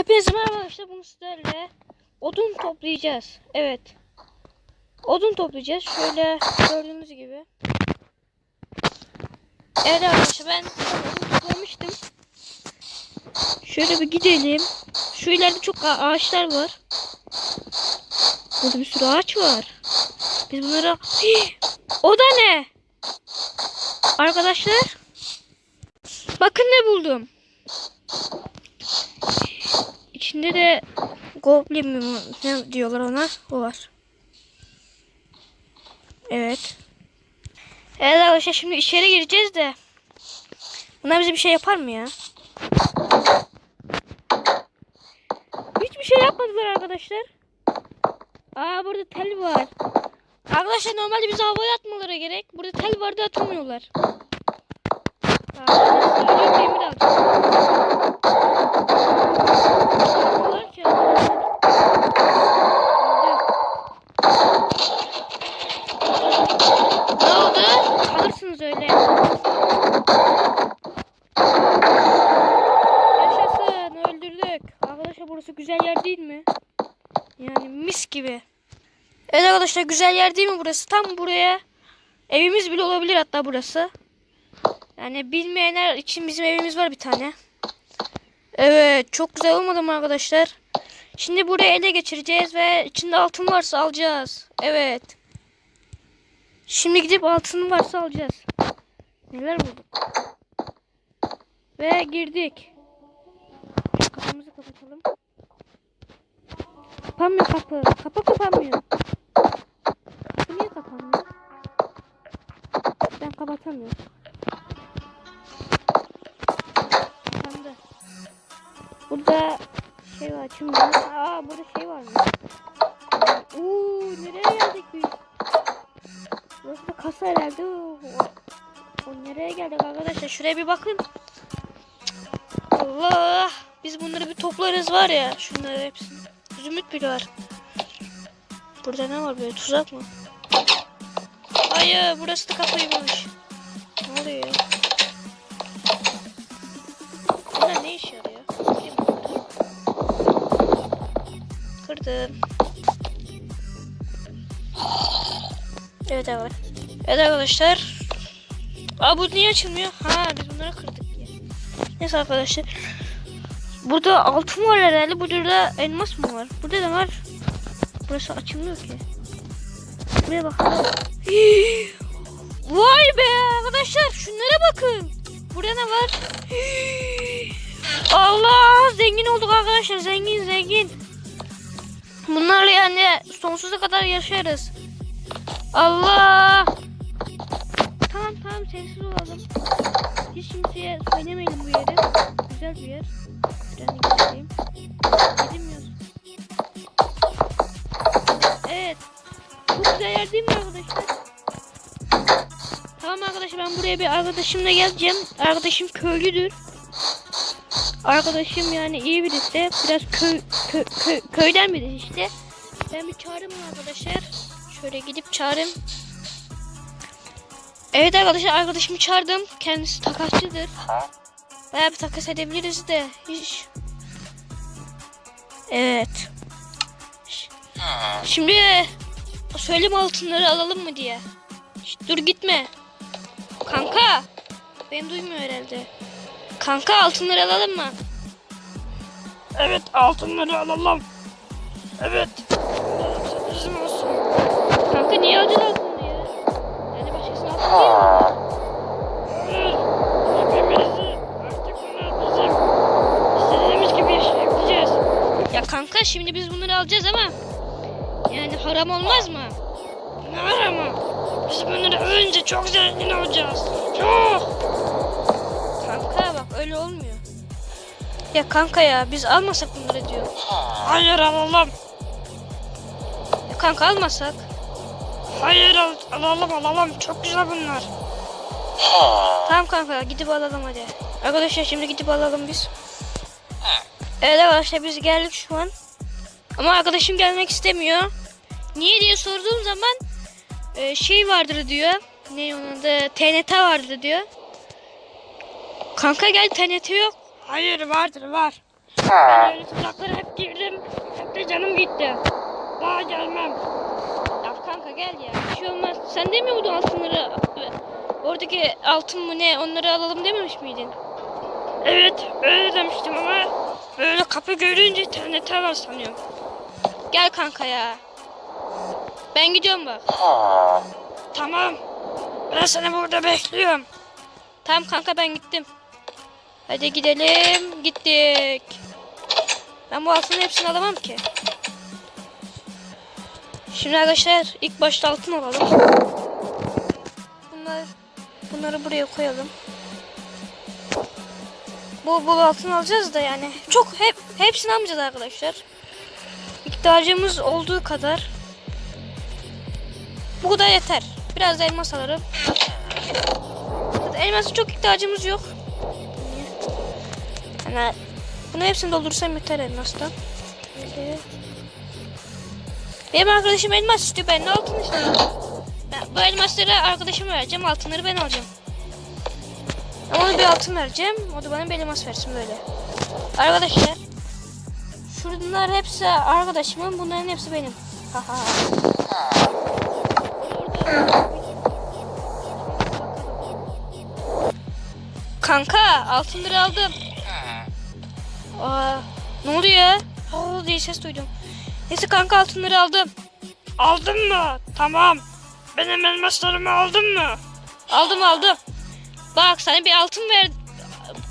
Hepinize merhaba arkadaşlar. Bunu sizlerle odun toplayacağız. Evet. Odun toplayacağız. Şöyle gördüğünüz gibi. Evet arkadaşlar ben odun toplamıştım. Şöyle bir gidelim. Şu ileride çok ağa- ağaçlar var. Burada bir sürü ağaç var. Biz bunlara... O da ne? Arkadaşlar. Bakın ne buldum. İçinde de goblin mi ne diyorlar ona? O var. Evet. Evet arkadaşlar şimdi içeri gireceğiz de. Bunlar bize bir şey yapar mı ya? Hiçbir şey yapmadılar arkadaşlar. Aa burada tel var. Arkadaşlar normalde bizi havaya atmaları gerek. Burada tel vardı atılmıyorlar. Aa, demir alacağım. Burası güzel yer değil mi? Yani mis gibi. Evet arkadaşlar güzel yer değil mi burası? Tam buraya evimiz bile olabilir hatta burası. Yani bilmeyenler için bizim evimiz var bir tane. Evet çok güzel olmadı mı arkadaşlar? Şimdi buraya ele geçireceğiz ve içinde altın varsa alacağız. Evet. Şimdi gidip altın varsa alacağız. Neler bulduk? Ve girdik. Kapımızı kapatalım. Kapanmıyor kapı. Kapı kapanmıyor. Kapı niye kapanmıyor? Ben kapatamıyorum. Şimdi. Aa burada şey var mı? Oo nereye geldik biz? Burası da kasa herhalde. O nereye geldik arkadaşlar? Şuraya bir bakın. Allah! Biz bunları bir toplarız var ya. Şunları hepsini. Zümrüt bile var. Burada ne var böyle tuzak mı? Hayır burası da kapıymış. Ne oluyor ya? Bunlar ne işe yarıyor? Kırdım. Evet evet. Evet arkadaşlar. Aa bu niye açılmıyor? Ha biz bunları kırdık diye. Neyse arkadaşlar. Burada altın var herhalde. Burada da elmas mı var? Burada da var. Burası açılmıyor ki. Buraya. Hii! Vay be arkadaşlar şunlara bakın. Burada ne var? Allah zengin olduk arkadaşlar zengin zengin. Bunlarla yani sonsuza kadar yaşarız. Allah. Tamam tamam sessiz olalım. Hiç kimseye söylemeyelim bu yeri. Güzel bir yer. Şuradan gideyim. Gidemiyoruz. Evet. Çok güzel yer değil mi arkadaşlar? Tamam arkadaşlar ben buraya bir arkadaşımla geleceğim. Arkadaşım köylüdür. Arkadaşım yani iyi birisi. Biraz köy, kö, kö, köyden biri işte. Ben bir çağırayım arkadaşlar. Şöyle gidip çağırayım. Evet arkadaşlar arkadaşımı çağırdım. Kendisi takasçıdır. Bayağı bir takas edebiliriz de. Hiç. Evet. Şimdi söyleyeyim altınları alalım mı diye. Şşt, dur gitme. Kanka. Beni duymuyor herhalde. Kanka altınları alalım mı? Evet altınları alalım. Evet. Bizim olsun. Kanka niye alacaksın altınları ya? Yani başkasının altını değil mi? Hepimizi artık bunlar bizim. İstediğimiz gibi yaşayabileceğiz. Ya kanka şimdi biz bunları alacağız ama yani haram olmaz mı? Ne var ama? Biz bunları önce çok zengin olacağız. Çok. Kanka bak öyle olmuyor. Ya kanka ya biz almasak bunları diyor. Hayır alalım. Ya kanka almasak. Hayır al alalım alalım. Çok güzel bunlar. Tamam kanka gidip alalım hadi. Arkadaşlar şimdi gidip alalım biz. Evet arkadaşlar biz geldik şu an. Ama arkadaşım gelmek istemiyor. Niye diye sorduğum zaman e, şey vardır diyor. Ne onun adı? TNT vardır diyor. Kanka gel TNT yok. Hayır vardır var. Ben öyle tuzaklara hep girdim. Hep de canım gitti. Daha gelmem. Ya kanka gel ya. Bir şey olmaz. Sen demiyor muydun altınları? Oradaki altın mı ne onları alalım dememiş miydin? Evet öyle demiştim ama böyle kapı görünce TNT var sanıyorum. Gel kanka ya. Ben gidiyorum bak. Tamam. Ben seni burada bekliyorum. Tamam kanka ben gittim. Hadi gidelim. Gittik. Ben bu altının hepsini alamam ki. Şimdi arkadaşlar ilk başta altın alalım. Bunlar, bunları buraya koyalım. Bu bu altın alacağız da yani. Çok hep hepsini almayacağız arkadaşlar. İhtiyacımız olduğu kadar. Bu kadar yeter. Biraz da elmas alırım. Elmasa çok ihtiyacımız yok. Yani bunu hepsini doldursam yeter elmastan. Benim arkadaşım elmas istiyor. Ben de altın istiyorum. Ben bu elmasları arkadaşıma vereceğim. Altınları ben alacağım. Ama ona bir altın vereceğim. O da bana bir elmas versin böyle. Arkadaşlar. Şunlar hepsi arkadaşımın. Bunların hepsi benim. Haha. Kanka altınları aldım. Aa, ne oluyor ya? Oo diye ses duydum. Neyse kanka altınları aldım. Aldın mı? Tamam. Benim elmaslarımı aldın mı? Aldım aldım. Bak sana bir altın ver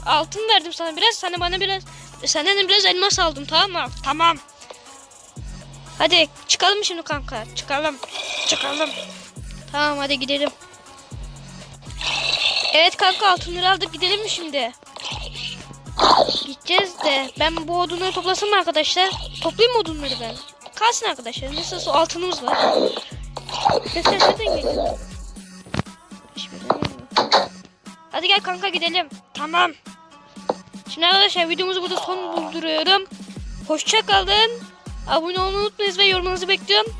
altın verdim sana biraz. Sana bana biraz senden de biraz elmas aldım tamam mı? Tamam. Hadi çıkalım şimdi kanka. Çıkalım. Çıkalım. Tamam hadi gidelim. Evet kanka altınları aldık gidelim mi şimdi? Gideceğiz de ben bu odunları toplasam mı arkadaşlar? Toplayayım mı odunları ben? Kalsın arkadaşlar. Nasıl altınımız var. Sesler nereden geliyor? Hadi gel kanka gidelim. Tamam. Şimdi arkadaşlar videomuzu burada son bulduruyorum. Hoşça kalın. Abone olmayı unutmayınız ve yorumlarınızı bekliyorum.